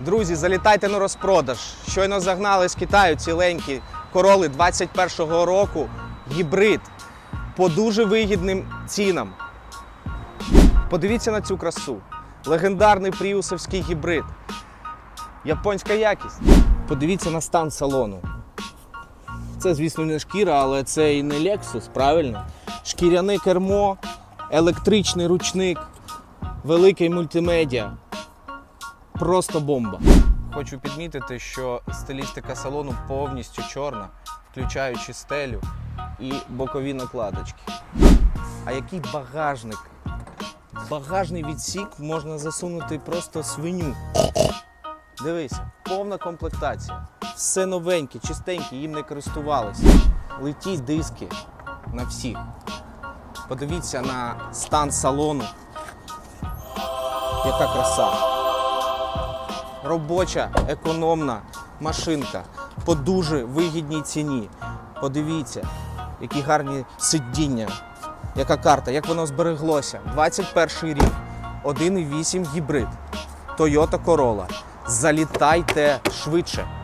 Друзі, залітайте на розпродаж. Щойно загнали з Китаю ціленькі короли 21-го року. Гібрид по дуже вигідним цінам. Подивіться на цю красу. Легендарний пріусовський гібрид. Японська якість. Подивіться на стан салону. Це, звісно, не шкіра, але це і не Lexus, правильно? Шкіряне кермо, електричний ручник, великий мультимедіа. Просто бомба. Хочу підмітити, що стилістика салону повністю чорна, включаючи стелю і бокові накладочки. А який багажник? Багажний відсік можна засунути просто свиню. Дивись, повна комплектація. Все новеньке, чистеньке, їм не користувалися. Летіть диски на всіх. Подивіться на стан салону. Яка краса. Робоча, економна машинка по дуже вигідній ціні. Подивіться, які гарні сидіння, яка карта, як воно збереглося. 21 рік, 1,8 гібрид, Toyota Corolla. Залітайте швидше.